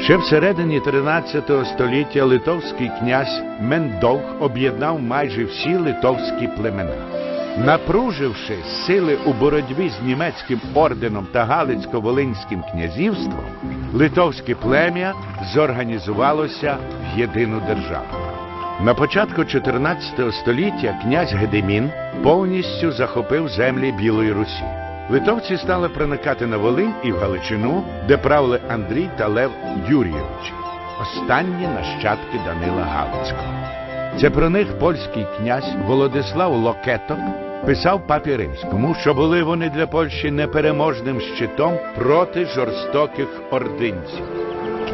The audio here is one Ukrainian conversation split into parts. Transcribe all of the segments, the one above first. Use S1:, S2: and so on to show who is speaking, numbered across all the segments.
S1: Ще всередині 13 століття литовський князь Мендовг об'єднав майже всі литовські племена. Напруживши сили у боротьбі з німецьким орденом та Галицько-Волинським князівством, литовське плем'я зорганізувалося в єдину державу. На початку 14 століття князь Гедемін повністю захопив землі Білої Русі. Литовці стали проникати на Волинь і в Галичину, де правили Андрій та Лев Юрійовичі, останні нащадки Данила Галицького. Це про них польський князь Володислав Локеток писав папі римському, що були вони для Польщі непереможним щитом проти жорстоких ординців.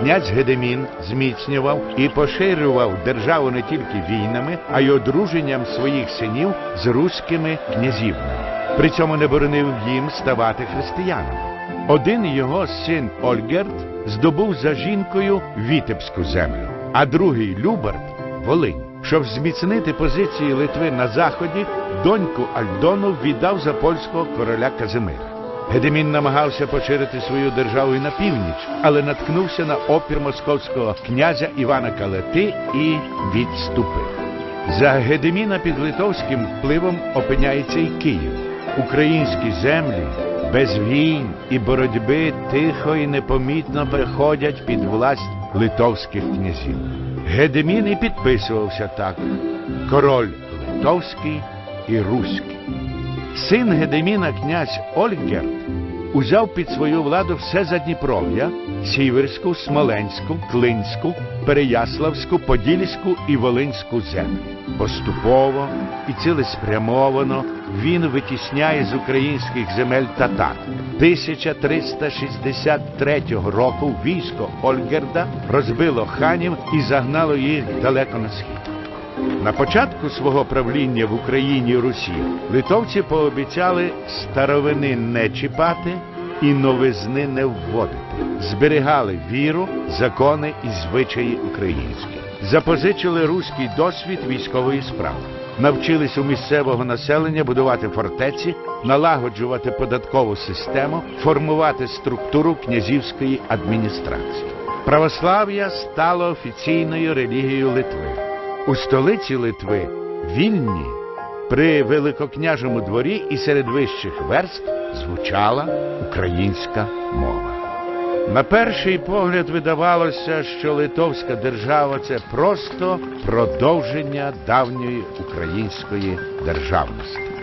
S1: Князь Гедемін зміцнював і поширював державу не тільки війнами, а й одруженням своїх синів з руськими князівнами. При цьому не боронив їм ставати християнами. Один його син Ольгерт здобув за жінкою Вітебську землю, а другий Любард Волинь. Щоб зміцнити позиції Литви на заході, доньку Альдону віддав за польського короля Казимира. Гедемін намагався поширити свою державу і на північ, але наткнувся на опір московського князя Івана Калети і відступив. За Гедеміна під литовським впливом опиняється і Київ. Українські землі без війн і боротьби тихо і непомітно переходять під власть литовських князів. Гедемін і підписувався так: король литовський і руський. Син Гедеміна князь Ольгерт узяв під свою владу все Задніпров'я, Сіверську, Смоленську, Клинську, Переяславську, Подільську і Волинську землі. Поступово і цілеспрямовано він витісняє з українських земель татар. 1363 року військо Ольгерда розбило ханів і загнало їх далеко на схід. На початку свого правління в Україні і Русі литовці пообіцяли старовини не чіпати і новизни не вводити, зберігали віру, закони і звичаї українські, запозичили руський досвід військової справи, навчились у місцевого населення будувати фортеці, налагоджувати податкову систему, формувати структуру князівської адміністрації. Православ'я стало офіційною релігією Литви. У столиці Литви Вільні при великокняжому дворі і серед вищих верств звучала українська мова. На перший погляд видавалося, що Литовська держава це просто продовження давньої української державності.